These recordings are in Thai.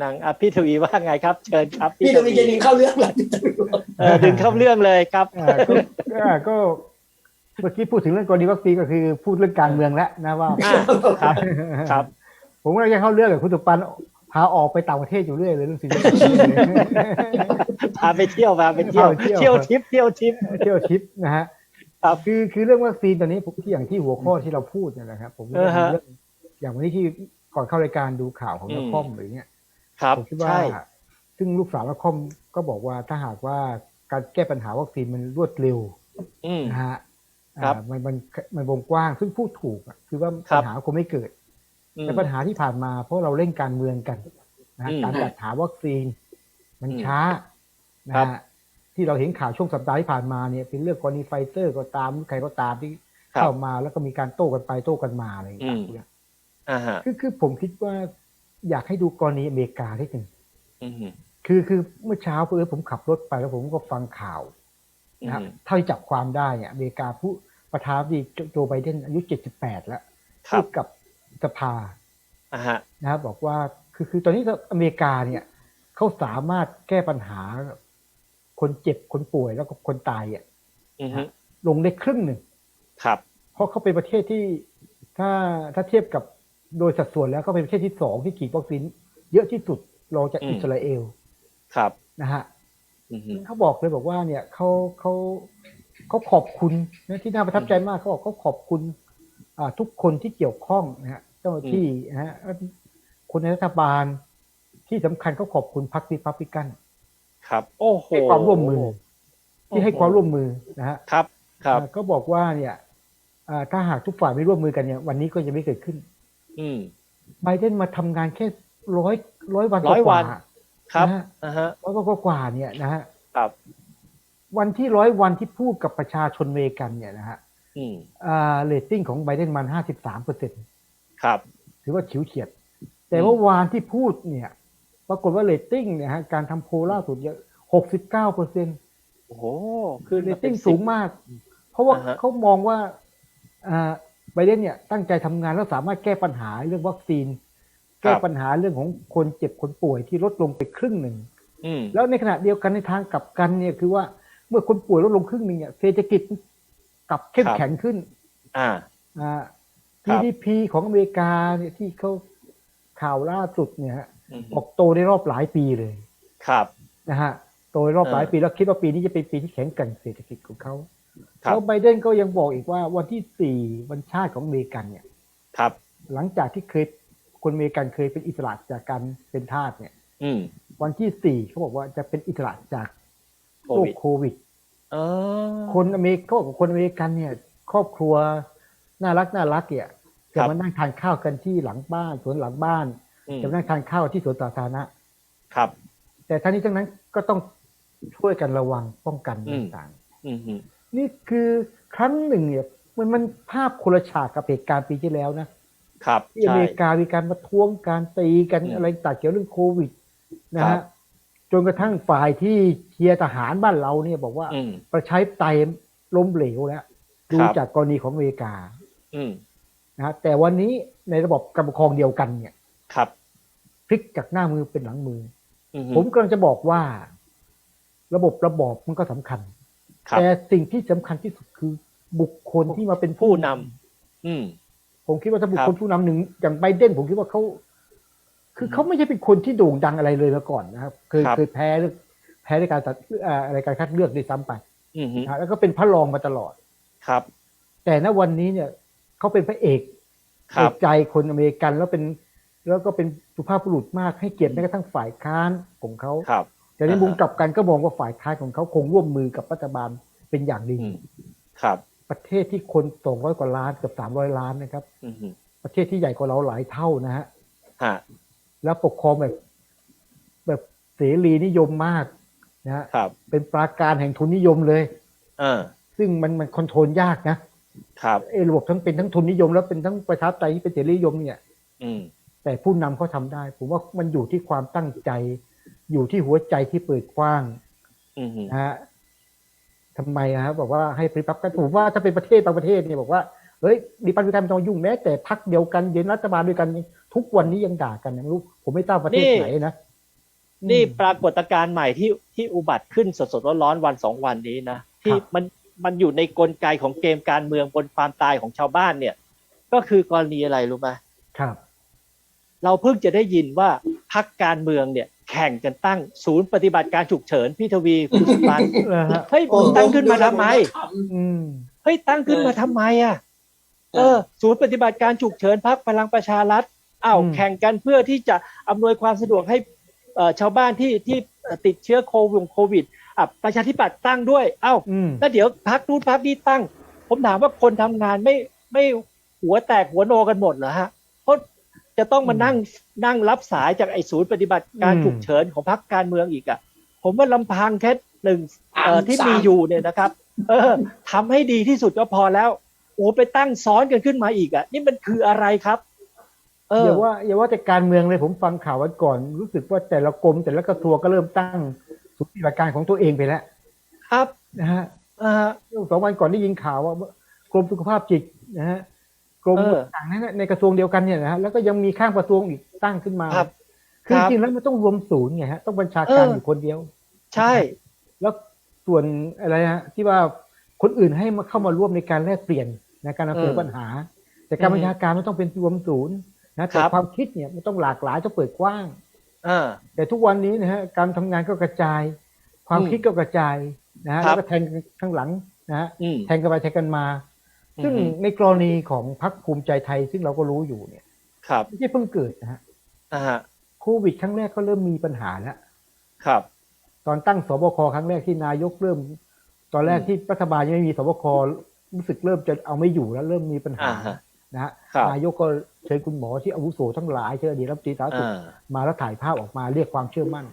หนังอะพี่ทวีว่าไงครับ เชิญครับพี่ทวีจะดึงเข้าเรื่องหลักพี่ทวีบอกเออดึงเข้าเรื่องเลยครับอ่าก็อ่าก็เมื่อกี้พูดถึงเรื่องกรณีวัคซีนก็คือพูดเรื่องการเมืองแล้วนะว่าอะครับครับ ผมก็จะเข้าเรื่องกับคุณตุปันพาออกไปต่างประเทศอยู่เรื่อยเลยเรื่องสิ่งที่พาไปเที่ยวพาไปเที่ยวพาไปเที่ยวเที่ยวทิปเที่ยวทิปเที่ยวทิปนะฮะครับคือคือเรื่องวัคซีนตอนนี้ผมที่อย่างที่หัวข้อที่เราพูดเนี่ยนะครับ ผมเออฮะเรื่องอย่างวันนี้ที่ก่อนเข้ารายการดูข่าวของอืมนักคอมหรือเนี้ย ครับผมคิดว่า ใช่ ซึ่งลูกสาวนักคอมก็บอกว่าถ้าหากว่าการแก้ปัญหาวัคซีนมันรวดเร็วอืม นะฮะครับ อ่ามันมันมันวงกว้างซึ่งพูดถูกอะคือว่าครัปับญหาคงไม่เกิด อืม แต่ปัญหาที่ผ่านมาเพราะเราเล่นการเมืองกันนะฮะอืมการจัดหาวัคซีน มันอืมช้านะครับ ฮะที่เราเห็นข่าวช่วงสัปดาห์ที่ผ่านมาเนี่ยเป็นเรื่องกรณีไฟเซอร์ก็ตามหรือใครก็ตามที่ครับ เข้ามาแล้วก็มีการโต้กันไปโต้กันมาอะไรอย่างอืมเงี้ยอ่าฮะ คือคือผมคิดว่า อยากให้ดูกรณีอเมริกาที่หนึ่งอืมคือคือเมื่อเช้าเพื่อผมขับรถไปแล้วผมก็ฟังข่าวอืนะครับมเท่าที่จับความได้เนี่ยอเมริกาผู้ประธานาธิบดีโจโจไบเดนอายุ78แล้วครัพูบดกับสภาอ่าฮะนะครับบอกว่าคือคือตอนนี้อเมริกาเนี่ยเขาสามารถแก้ปัญหา คนเจ็บคนป่วยแล้วก็คนตายอะอืมลงได้ครึ่งหนึ่งครับ เพราะเขาเป็นประเทศที่ถ้าถ้าเทียบกับ โดยสัดส่วนแล้วก็เป็นประเทศที่สองที่ฉีดวัคซีนเยอะที่สุดรองจากอืมอิสราเอลครับนะฮะอืมเขาบอกเลยบอกว่าเนี่ยเขาเขาเขาขอบคุณนะที่น่าประทับใจมากเขาบอกเขาขอบคุณอ่าทุกคนที่เกี่ยวข้องนะฮะเจ้าหน้าที่นะฮะคนในรัฐบาลที่สำคัญเขาขอบคุณพรรคริพับลิกัน ครับ โอ้โหให้ความร่วมมือ ที่ให้ความร่วมมือนะฮะครับ ครับอ่าก็บอกว่าเนี่ยอ่าถ้าหากทุกฝ่ายไม่ร่วมมือกันเนี่ย วันนี้ก็จะไม่เกิดขึ้น อืมไบเดนมาทำงานแค่ร้อยร้อยวันร้อยกวัว่านครับนะฮะอ่าฮะร้อยกว่าๆเนี่ยนะฮะครับ วันที่ร้อยวันที่พูดกับประชาชนอเมริกันเนี่ยนะฮะอืมอ่าเรตติ้งของไบเดนมันห้าสิบสามเปอร์เซ็นครับ ถือว่าฉิวเฉียด แต่อืมว่าวานที่พูดเนี่ย ปรากฏว่าเรตติ้งเนี่ยฮะการทำโพลล่าสุดเยอะหกสิบเก้าเปอร์เซ็นโอ้โห คือเรตติ้งป็นสูงมาก เพราะว่าอ่าฮะเขามองว่าอ่า ไบเดนเนี่ยตั้งใจทำงานแล้วสามารถแก้ปัญหาเรื่องวัคซีน แก้ปัญหาเรื่องของคนเจ็บคนป่วยที่ลดลงไปครึ่งหนึ่งอืมแล้วในขณะเดียวกันในทางกลับกันเนี่ยคือว่าเมื่อคนป่วยลดลงครึ่งหนึ่งเนี่ยเศรษฐกิจกลับเข้มแข็งขึ้น อ่า อ่าครับ GDP ของอเมริกาเนี่ยที่เขาข่าวล่าสุดเนี่ยฮะอืมบอกโตในรอบหลายปีเลย ครับ นะฮะ โตในรอบเออหลายปีแล้วคิดว่าปีนี้จะเป็นปีที่แข็งแกร่งเศรษฐกิจของเขา ครับ แล้วไบเดนก็ยังบอกอีกว่าวันที่สี่วันชาติของอเมริกันเนี่ย ครับ หลังจากที่เคยคนอเมริกันเคยเป็นอิสระจากการเป็นทาสเนี่ย อืมวันที่สี่เขาบอกว่าจะเป็นอิสระจากโคโรควิดโควิด เออ คนอเมริกเขาบอกว่าคนอเมริกันเนี่ย ครอบครัวน่ารักน่ารักเนี่ยจะมานั่งทานข้าวกันที่หลังบ้านสวนหลังบ้าน อืมจะมานั่งทานข้าวที่สวนสาธารณะ ครับ แต่ทั้งนี้ทั้งนั้นก็ต้องช่วยกันระวังป้องกันอืม ต่างอืมอืมๆ นี่คือครั้งหนึ่งเนี่ยมันมันภาพคนละฉากกับเหตุการณ์ปีที่แล้วนะครับที่อใช่เมริกามีการประท้วงการตีกันอืมอะไรต่างเกี่ยวเรื่องโควิดนะครัฮะบจนกระทั่งฝ่ายที่เชียร์ทหารบ้านเราเนี่ยบอกว่าอืมประชาธิปไตยล้มเหลวแล้วดูครับจากกรณีของอเมริกาอืมนะฮะแต่วันนี้ในระบบการปกครองเดียวกันเนี่ยครับพลิกจากหน้ามือเป็นหลังมืออือผมกำลังจะบอกว่า ระบบระบอบมันก็สำคัญครับ แต่สิ่งที่สำคัญที่สุดคือ บุคคลที่มาเป็นผู้นำอืมผมคิดว่าถ้าบุคคครัลบผู้นำหนึ่งอย่างไบเดนผมคิดว่าเขาคือเขาไม่ใช่เป็นคนที่โด่งดังอะไรเลยมาก่อนนะครับ เคยครับเคยแพ้เรื่องแพ้ในการตัดเอ่ออะไรการคัดเลือกด้วยซ้ำไปอืมนะฮะแล้วก็เป็นพระรองมาตลอดครับ แต่ณวันนี้เนี่ยเขาเป็นพระเอกครัเอบกใจคนอเมริกันแล้วเป็น แล้วก็เป็นสุภาพบุรุษมากให้เกียรติแม้กระทั่งฝ่ายค้านของเขาครับ แต่ในอ่าฮะมุมกลับกันก็มองว่าฝ่ายค้านของเขาคงร่วมมือกับรัฐบาลเป็นอย่างดีอืมครับ ประเทศที่คนสองร้อยกว่าล้านเกือบสามร้อยล้านนะครับอืมประเทศที่ใหญ่กว่าเราหลายเท่านะฮะฮะแล้วปกครองแบบ แบบเสรีนิยมมากนะฮะครับเป็นปราการแห่งทุนนิยมเลยเออซึ่งมันมันคอนโทรลยากนะครับเออระบบทั้งเป็นทั้งทุนนิยม แล้วเป็นทั้งประชาธิปไตยที่เป็นเสรีนิยมเนี่ย อืมแต่ผู้นำเขาทำได้ ผมว่ามันอยู่ที่ความตั้งใจ อยู่ที่หัวใจที่เปิดกว้างอืมนะฮะทำไมอะครับบอกว่าให้ปริพับกันผมว่าถ้าเป็นประเทศบางประเทศเนี่ยบอกว่าเฮ้ยดีปันพิธามต้องยุ่งแม้แต่พักเดียวกันเย็นรัฐบาลด้วยกัน ทุกวันนี้ยังด่ากันนะไม่รู้ผมไม่ทราบประเทศนี่ไหนนะนี่อืมปรากฏการณ์ใหม่ที่ที่อุบัติขึ้นสดๆร้อนๆวันสองวันนี้นะที่ครับมันมันอยู่ในกลไกของเกมการเมืองบนความตายของชาวบ้านเนี่ย ก็คือกรณีอะไรรู้ไหมครับ เราเพิ่งจะได้ยินว่าพักการเมืองเนี่ย แข่งกันตั้งศูนย์ปฏิบัติการฉุกเฉินพี่ทวีคุณสุปันนะฮะเฮ้ยมึงตั้งขึ้นมาทำไมอืมเฮ้ยตั้งขึ้นมาทำไมอะเออศูนย์ปฏิบัติการฉุกเฉินพักพลังประชารัฐอ้าวอืมแข่งกันเพื่อที่จะอำนวยความสะดวกให้เอ่อชาวบ้านที่ที่เอ่อติดเชื้อโควิดโควิดอะประชาธิปัตย์ตั้งด้วยอ้าวอืมแล้วเดี๋ยวพักนู้นพักนี้ตั้ง ผมถามว่าคนทำงานไม่ไม่หัวแตกหัวโนกันหมดเหรอฮะเพราะ จะต้องมานั่งนั่งรับสายจากไอ้ศูนย์ปฏิบัติการอืมฉุกเฉินของพักการเมืองอีกอะ ผมว่าลำพังแค่หนึ่งเอ่อสามที่สามมีอยู่เนี่ยนะครับ เออทำให้ดีที่สุดก็พอแล้ว โอ้ไปตั้งซ้อนกันขึ้นมาอีกอะ นี่มันคืออะไรครับเอออย่าว่าอย่าว่าแต่การเมืองเลยผมฟังข่าววันก่อน รู้สึกว่าแต่ละกรมแต่ละกระทรวงก็เริ่มตั้งศูนย์ปฏิบัติการของตัวเองไปแล้ว ครับนะฮะอ่าสองวันก่อนได้ยินข่าวว่ากรมสุขภาพจิตนะฮะ กรมเออต่างๆนั้นนะในกระทรวงเดียวกันเนี่ยนะฮะแล้วก็ยังมีข้างกระทรวงอีกตั้งขึ้นมาครับคือครับจริงๆแล้วมันต้องรวมศูนย์ไงฮะต้องบัญชาการเออออยู่คนเดียว ใช่ แล้วส่วนอะไรฮะที่ว่าคนอื่นให้มาเข้ามาร่วมในการแลกเปลี่ยนในการนำเสนอปัญหา แต่การบัญชาการมันต้องเป็นรวมศูนย์นะแต่ความคิดเนี่ยมันต้องหลากหลายต้องเปิดกว้างอ่าแต่ทุกวันนี้นะฮะการทำงานก็กระจาย ความอืมคิดก็กระจายนะฮะครัแล้บวก็แทงกันข้างหลังนะฮะอืมแทงกันไปแทงกันมา ซึ่งอืมในกรณีของพรรคภูมิใจไทย ซึ่งเราก็รู้อยู่เนี่ย ครับไม่ใช่เพิ่งเกิดนะฮะอ่าฮะโควิดครั้งแรกก็เริ่มมีปัญหาแล้วครับ ตอนตั้งสบคครั้งแรกที่นายกเริ่ม ตอนแรกอืมที่รัฐบาลยังไม่มีสบครู้สึกเริ่มจะเอาไม่อยู่แล้วเริ่มมีปัญหาอ่าฮะนะฮะครับนายกก็เชิญคุณหมอที่อาวุโสทั้งหลายเชิญอดีตรัฐมนตรีสาธารณสุขอ่ามาแล้วถ่ายภาพออกมาเรียกความเชื่อมั่น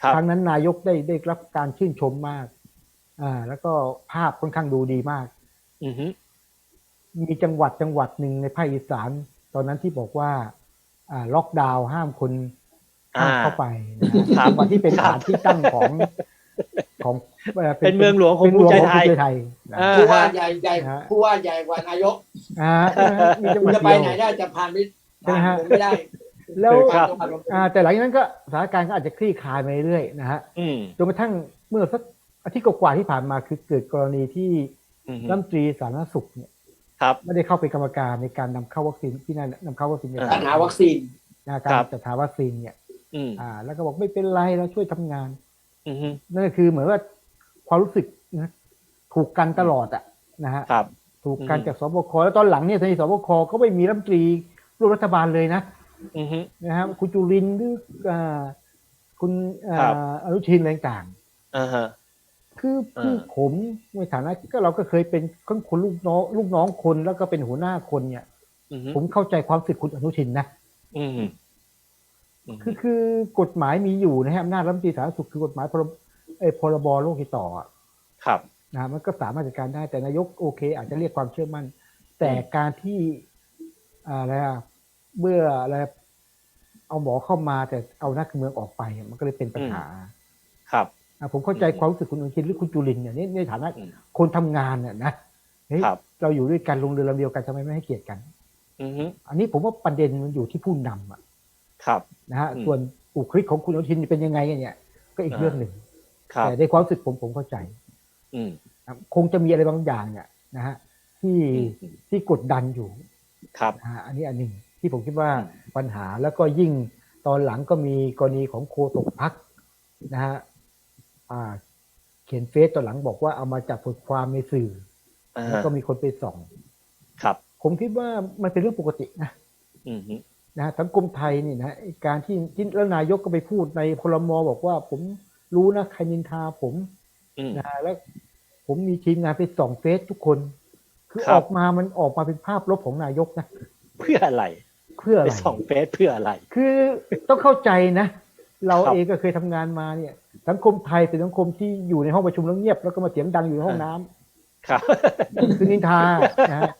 ครับครั้งนั้นนายกได้ได้รับการชื่นชมมาก อ่า แล้วก็ภาพค่อนข้างดูดีมาก อือฮึ มีจังหวัดจังหวัดหนึ่งในภาคอีสาน ตอนนั้นที่บอกว่าอ่าล็อกดาวน์ห้ามคนห้ามเข้าไปนะฮะครับจังหวัดที่เป็นฐานที่ตั้งของของเป็นเมืองหลวงของเป็นภูมิใจเมืองของไทยภูมิใจไทยนะอ่าผู้ว่าใหญ่ใหญ่ฮะผู้ว่าใหญ่กว่านายกอ่านะฮะมีจังหคุวัณดจะไปเดียวไหนได้จะผ่านไปใช่ไหมฮะผ่านผมไม่ได้แล้วครับอ่าแต่หลังจากนั้นก็สถานการณ์ก็อาจจะคลี่คลายไปเรื่อยๆนะฮะอืมจนกระทั่งเมื่อสักอาทิตย์กว่าๆที่ผ่านมาคือเกิดกรณีที่อือฮึรัฐมนตรีสาธารณสุขเนี่ย ครับ ไม่ได้เข้าเป็นกรรมการในการนำเข้าวัคซีนที่นั่นนำเข้าวัคซีนในอ่าปัญหาวัคซีนนะการครับจัดหาวัคซีนเนี่ยอืมอ่า แล้วก็บอกไม่เป็นไรเราช่วยทำงานอือฮึนั่นก็คือเหมือนว่าความรู้สึกนะถูกกันตลอดอะนะฮะครับถูกกันอืมจากสบคแล้วตอนหลังเนี่ยทางสบคก็ไม่มีรัฐมนตรีร่วมรัฐบาลเลยนะอือฮึนะฮะคุณจุรินทร์หรืออ่าคุณอ่าครับอนุทินอะไรต่างๆอ่าฮะ คือเออคือผมในฐานะก็เราก็เคยเป็นคนลูกน้องลูกน้องคนแล้วก็เป็นหัวหน้าคนเนี่ยอือฮึผมเข้าใจความรู้สึกคุณอนุทินนะอืมอืมคือคือกฎหมายมีอยู่นะฮะอำนาจรัฐมนตรีสาธารณสุขคือกฎหมายพรบเอ่อพรบโรคติดต่ออะครับนะฮะมันก็สามารถจัดการได้แต่นายกโอเค อาจจะเรียกความเชื่อมั่น แต่การที่อ่าอะไรอะเมื่ออะไรเอาหมอเข้ามาแต่เอานักการเมืองออกไปอะมันก็เลยเป็นปัญหา ครับอะ ผมเข้าใจความรู้สึกคุณอนุทินหรือคุณจุลินทร์เนี่ยในในฐานะอืมคนทำงานเนี่ยนะเฮ้ยครับเราอยู่ด้วยกันลงเรือลำเดียวกันทำไมไม่ให้เกียรติกันอือฮึอันนี้ผมว่าประเด็นมันอยู่ที่ผู้นำอะครับนะฮะอืมส่วนบุคลิกของคุณอนุทินเป็นยังไงเนี่ย ก็อีกอ่าเรื่องหนึ่งครับแต่ในความรู้สึกผมผมเข้าใจ อืมนะคงจะมีอะไรบางอย่างเนี่ยนะฮะที่อืมที่กดดันอยู่ ครับนะฮะอันนี้อันหนึ่งที่ผมคิดว่าอืมปัญหาแล้วก็ยิ่งตอนหลังก็มีกรณีของโคตกพักนะฮะอ่า เขียนเฟซตอนหลังบอกว่าเอามาจากบทความในสื่ออ่าแล้วก็มีคนไปส่อง ครับ ผมคิดว่ามันเป็นเรื่องปกตินะอืมฮึนะฮะสังคมไทยนี่นะไอ้การที่ที่แล้วนายกก็ไปพูดในพลมบอกว่า ผมรู้นะใครนินทาผมอืมนะฮะแล้ว ผมมีทีมงานไปส่องเฟซทุกคน คือครับออกมามันออกมาเป็นภาพลบของนายกนะเพื่ออะไร เพื่ออะไปไรส่องเฟซเพื่ออะไร คือต้องเข้าใจนะเราครับเองก็เคยทำงานมาเนี่ย สังคมไทยเป็นสังคมที่อยู่ในห้องประชุมแล้วเงียบ แล้วก็มาเสียงดังอยู่ในห้องน้ำครับคือนินทานะฮะ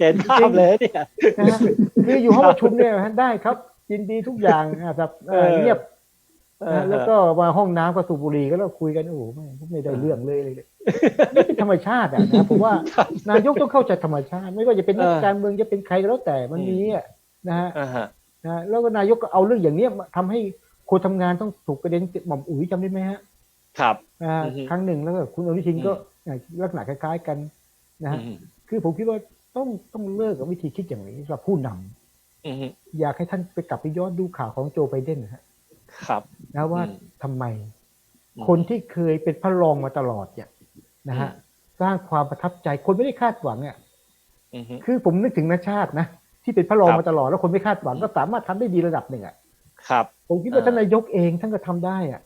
เห็นภาพเลยเนี่ยนะฮะคืออยู่ห้องประชุมเนี่ยนะฮะได้ครับยินดีทุกอย่างนะครับเอ่อเออเงียบเอนะอแล้วก็มาห้องน้ำก็สูบบุหรี่ก็แล้วคุยกันโอ้โหไม่ไม่ได้เรื่องเลยเลยนี่เป็นธรรมชาติอะนะผมว่านายกต้องเข้าใจธรรมชาติ ไม่ว่าจะเป็นนักเออการเมืองจะเป็นใครก็แล้วแต่มันมีอะนะฮะอ่าฮะนะแล้วก็นายกก็เอาเรื่องอย่างเนี้ยมาทำให้ คนทำงานต้องถูกประเด็นหม่อมอุ๋ยจำได้ไหมฮะ ครับอ่าอือฮึครั้งหนึ่งแล้วก็คุณอนุทินก็อืมลักษณะคล้าย ๆกันนะฮะอืมคือผมคิดว่าต้องต้องเลิกกับวิธีคิดอย่างนี้สำหรับผู้นำอืมอยากให้ท่านไปกลับไปย้อนดูข่าวของโจไบเดนนะฮะครับนะว่าอืมทำไมอืมคนที่เคยเป็นพระรองมาตลอดเนี่ยนะฮะอืมสร้างความประทับใจคนไม่ได้คาดหวังอะอืมคือผมนึกถึงนชาตินะที่เป็นพระรองครับมาตลอดแล้วคนไม่คาดหวังก็สามารถทำได้ดีระดับหนึ่งอะ ครับ ผมคิดว่าอ่าท่านนายกเองท่านก็ทำได้อะ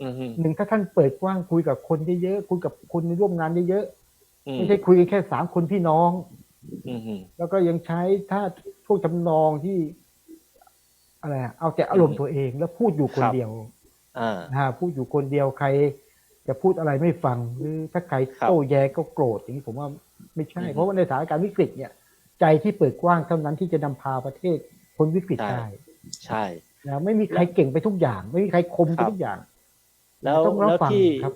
อืมหนึ่งถ้าท่านเปิดกว้างคุยกับคนเยอะๆคุยกับคนร่วมงานเยอะอืๆมไม่ใช่คุยกันแค่สามคนพี่น้องอืมแล้วก็ยังใช้ท่าพวกทำนองที่ อะไรอะเอาแต่อารมณ์ตัวเองแล้วพูดอยู่คนเดียวอ่านะฮะพูดอยู่คนเดียวใคร จะพูดอะไรไม่ฟังหรือถ้าใครครับโต้แย้งก็โกรธอย่างนี้ผมว่าไม่ใช่อืมเพราะว่าในสถานการณ์วิกฤตเนี่ย ใจที่เปิดกว้างเท่านั้นที่จะนำพาประเทศพ้นวิกฤตใช่ได้ใช่ นะไม่มีใครเก่งไปทุกอย่าง ไม่มีใครคมไปครับทุกอย่างแล้วต้องรับแล้วฟังที่ครับ